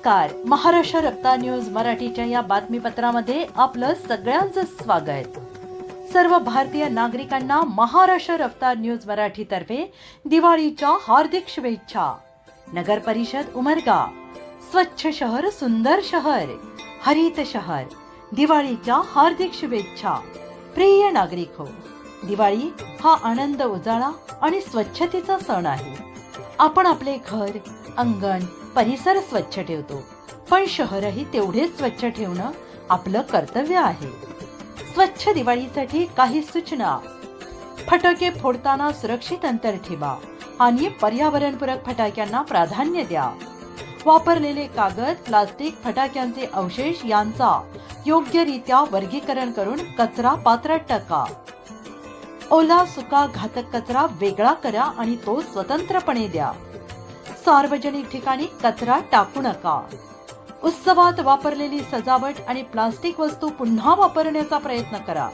नमस्कार. महाराष्ट्र रक्ता न्यूज मराठीच्या या बातमीपत्रामध्ये आपलं सगळ्यांचं स्वागत. सर्व भारतीय नागरिकांना महाराष्ट्र रफ्तार न्यूज मराठीतर्फे दिवाळीच्या हार्दिक शुभेच्छा. नगर परिषद उमरगा. स्वच्छ शहर सुंदर शहर हरित शहर. दिवाळीच्या हार्दिक शुभेच्छा. प्रिय नागरिक हो दिवाळी हा आनंद उजाळा आणि स्वच्छतेचा सण आहे. आपण आपले घर अंगण परिसर स्वच्छ ठेवतो. पण शहरही तेवढेच स्वच्छ ठेवणं आपलं कर्तव्य आहे. स्वच्छ दिवाळीसाठी काही सूचना. फटाके फोडताना सुरक्षित अंतर ठेवा आणि पर्यावरणपूरक फटाक्यांना प्राधान्य द्या. वापरलेले कागद प्लास्टिक फटाक्यांचे अवशेष यांचा योग्यरित्या वर्गीकरण करून कचरा पात्रात टाका. ओला सुका घातक कचरा वेगळा करा आणि तो स्वतंत्रपणे द्या. सार्वजनिक ठिकाणी कचरा टाकू नका. उत्सवात वापरलेली सजावट आणि प्लास्टिक वस्तू पुन्हा वापरण्याचा प्रयत्न करा.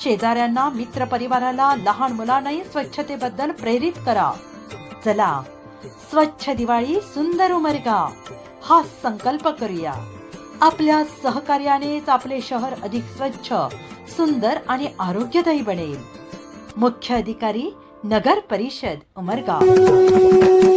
शेजाऱ्यांना मित्र परिवाराला लहान मुलांनाही स्वच्छतेबद्दल प्रेरित करा. चला स्वच्छ दिवाळी सुंदर उमरगा. हा संकल्प करूया. आपल्या सहकार्यानेच आपले शहर अधिक स्वच्छ सुंदर आणि आरोग्यदायी बनेल. मुख्य अधिकारी नगर परिषद उमरगाव.